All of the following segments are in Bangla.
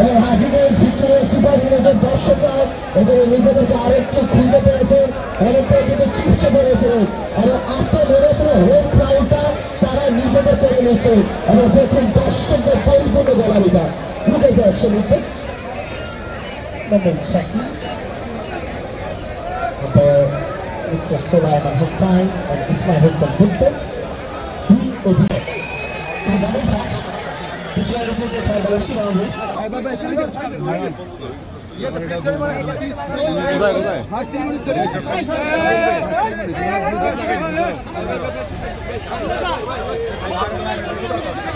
এবং হাজিদের ভিতরে সুপার হিরোজের দর্শকরা এদের নিজেদেরকে আরেকটু খুঁজে পেয়েছে। অনেকটাই কিন্তু চুপসে পড়েছিল এবং আজকে বেড়েছিল হোম ক্রাউডটা তারা নিজেদের করে নিচ্ছে। এবং দেখুন দর্শকদের পরিপূর্ণ গোলামিটা লুকে যাচ্ছে লুকে Shakib Mr. Sulaiman Hussain and Ismail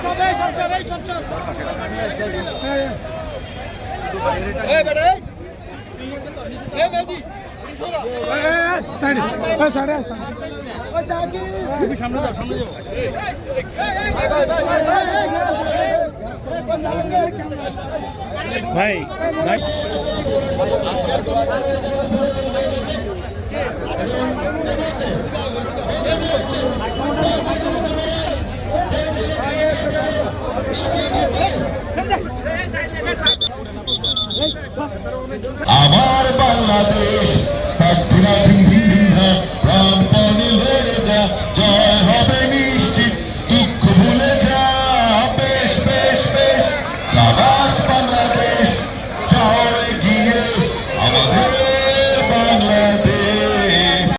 কোথায় সাইডে ওই সাইডে ভাই ভাই আমার বাংলাদেশ